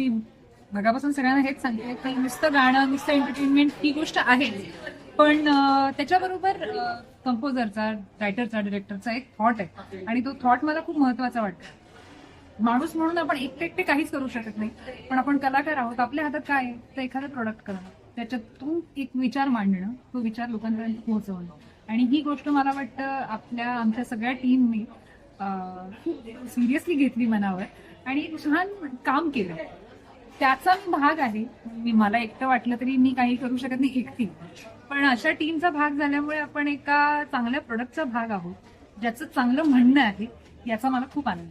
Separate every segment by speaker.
Speaker 1: मी मगापासून सगळ्यांना हेच सांगते की नुसतं गाणं नुसतं एंटरटेनमेंट ही गोष्ट आहे पण त्याच्याबरोबर कंपोजरचा रायटरचा डिरेक्टरचा एक थॉट आहे. आणि तो थॉट मला खूप महत्त्वाचा वाटतो. माणूस म्हणून आपण एकटे एकटे काहीच करू शकत नाही. पण आपण कलाकार आहोत आपल्या हातात काय आहे? तर एखादं प्रोडक्ट करणं त्याच्यातून एक विचार मांडणं तो विचार लोकांपर्यंत पोहोचवणं. आणि ही गोष्ट मला वाटतं आपल्या आमच्या सगळ्या टीमनी खूप सिरियसली घेतली मनावर. आणि छान काम केलं. त्याचा मी भाग आहे. मी मला एकटं वाटलं तरी मी काही करू शकत नाही एकटी. पण अशा टीमचा भाग झाल्यामुळे आपण एका चांगल्या प्रोडक्टचा भाग आहोत ज्याचं चांगलं म्हणणं आहे याचा मला खूप आनंद.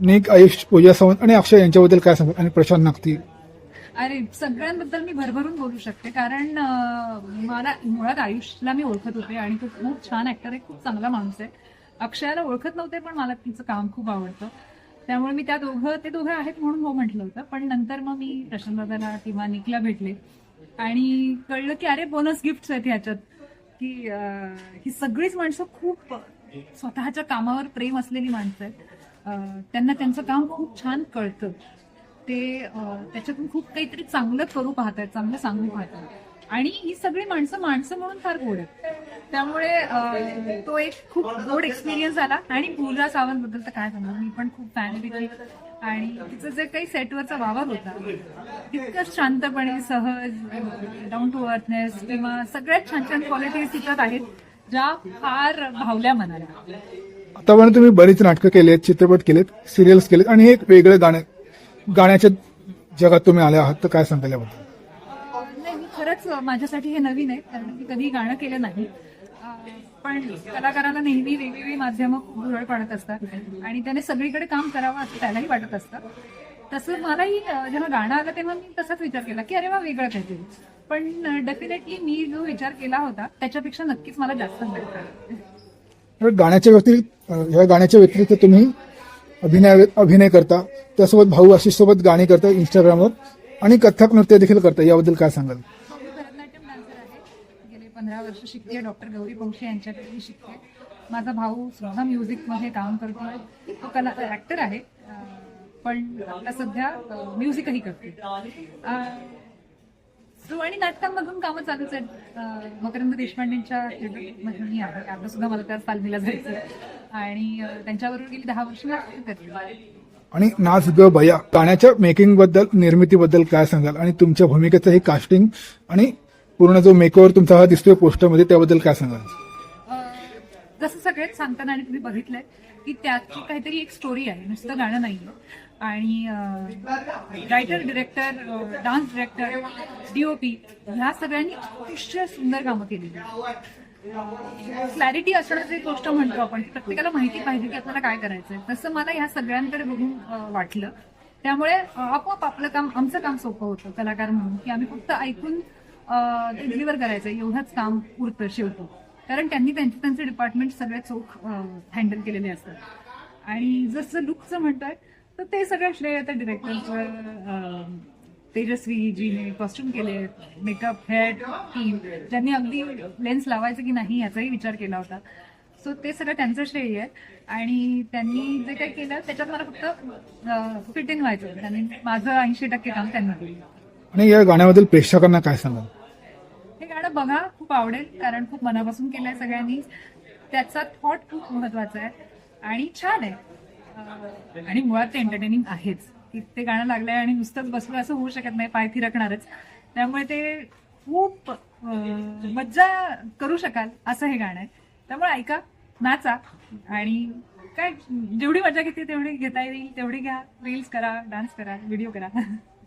Speaker 2: निक आयुष पूजा सावंत आणि अक्षय यांच्याबद्दल काय सांगाल आणि प्रशांत नागती.
Speaker 1: अरे सगळ्यांबद्दल मी भरभरून बोलू शकते कारण मला मुळात आयुषला मी ओळखत होते आणि तो खूप छान ऍक्टर आहे खूप चांगला माणूस आहे. अक्षयाला ओळखत नव्हते पण मला तिचं काम खूप आवडतं. त्यामुळे मी त्या दोघं ते दोघं आहेत म्हणून हो म्हटलं होतं. पण नंतर मग मी प्रशांत दादाला किंवा निकला भेटले. आणि कळलं की अरे बोनस गिफ्ट आहेत ह्याच्यात. की ही सगळीच माणसं खूप स्वतःच्या कामावर प्रेम असलेली माणसं आहेत. त्यांना त्यांचं काम खूप छान कळतं. ते त्याच्यातून खूप काहीतरी चांगलं करू पाहतात चांगलं सांगू पाहतात आणि ही सगळी माणसं माणसं म्हणून फार गोड आहेत. त्यामुळे तो एक खूप गोड एक्सपिरियन्स झाला. आणि पूजा सावंत बद्दल तर काय सांगू? मी पण खूप फॅन होती आणि तिचं जे काही सेटवरचा वावर होता तितकंच शांतपणे सहज डाऊन टू अर्थनेस किंवा सगळ्यात छान छान क्वालिटीज तिच्यात आहेत ज्या फार भावल्या मनाला.
Speaker 2: आतापर्यंत तुम्ही बरीच नाटकं केलेत चित्रपट केलेत सिरियल्स केलेत आणि एक वेगळं गाणं गाण्याच्या जगात तुम्ही आले आहात तर काय सांगाल याबद्दल?
Speaker 1: खरंच माझ्यासाठी हे नवीन आहे कारण मी कधी गाणं केलं नाही. पण कलाकाराला नेहमी वेगवेगळी माध्यमं खूप भुरळ पाडत असतात आणि त्याने सगळीकडे काम करावं असं त्यालाही वाटत असतं. तसं मलाही जेव्हा गाणं आलं तेव्हा मी तसाच विचार केला की अरे वा वेगळं काहीतरी. पण डेफिनेटली मी जो विचार केला होता त्याच्यापेक्षा नक्कीच मला जास्त मिळतं
Speaker 2: गाण्याच्या व्यतिरिक्त ह्या गाण्याच्या व्यतिरिक्त तुम्ही अभिनय अभिनय करता त्यासोबत भाऊ आशिष सोबत गाणी करता इंस्टाग्रामवर आणि कथक नृत्य देखील करता याबद्दल काय सांगाल
Speaker 1: मी भरतनाट्यम डान्सर आहे गेले पंधरा वर्ष शिकते डॉक्टर गौरी बंशी यांच्याकडे शिकते. माझा भाऊ सुद्धा म्युझिकमध्ये काम करतो तो कला ऍक्टर आहे. पण आता सध्या म्युझिकही करते सो आणि नाटकांमधून कामं चालूच आहेत. मकरंद देशपांडेंच्या मध्ये मी आहे. आता सुद्धा मला त्या तालमीला जायचं आणि त्यांच्याबरोबर गेली दहा वर्ष करते.
Speaker 2: आणि नाच ग भया गाण्याच्या मेकिंगबद्दल निर्मितीबद्दल काय सांगाल? आणि तुमच्या भूमिकेचं हे कास्टिंग आणि पूर्ण जो मेकओव्हर तुमचा हा दिसतोय पोस्टरमध्ये त्याबद्दल काय सांगाल?
Speaker 1: जसं सगळेच सांगताना आणि तुम्ही बघितलंय की त्याची काहीतरी एक स्टोरी आहे नुसतं गाणं नाहीये. आणि writer director dance director DOP ह्या सगळ्यांनी अतिशय सुंदर कामं केलेली क्लॅरिटी असणं जी गोष्ट म्हणतो आपण प्रत्येकाला माहिती पाहिजे की आपल्याला काय करायचंय. तसं मला ह्या सगळ्यांकडे बघून वाटलं. त्यामुळे आपोआप आपलं काम आमचं काम सोपं होतं कलाकार म्हणून की आम्ही फक्त ऐकून डिलिव्हर करायचं एवढंच काम उरतं शेवटी कारण त्यांनी त्यांचे त्यांचे डिपार्टमेंट सगळे चोख हँडल केलेले असतात. आणि जसं लुकचं म्हणतोय तर ते सगळं श्रेय आता डिरेक्टरचं तेजस्वी जीने कॉस्ट्युम केले मेकअप हेअर टीम ज्यांनी अगदी लेन्स लावायचं की नाही याचाही विचार केला होता. सो ते सगळं त्यांचं श्रेय आहे. आणि त्यांनी जे काही केलं त्याच्यात मला फक्त फिट इन व्हायचं त्यांनी माझं ऐंशी टक्के काम त्यांनी केलं.
Speaker 2: आणि या गाण्याबद्दल प्रेक्षकांना काय सांगाल?
Speaker 1: हे गाणं बघा खूप आवडेल कारण खूप मनापासून केलंय सगळ्यांनी. त्याचा थॉट खूप महत्त्वाचा आहे आणि छान आहे. आणि मुळात ते एंटरटेनिंग आहेच. की ते गाणं लागलंय आणि नुसतंच बसलं असं होऊ शकत नाही पाय थिरकणारच. त्यामुळे ते खूप मज्जा करू शकाल असं हे गाणं आहे. त्यामुळे ऐका नाचा आणि काय जेवढी मजा घेते तेवढी घेता येईल तेवढी घ्या रील्स करा डान्स करा व्हिडिओ करा.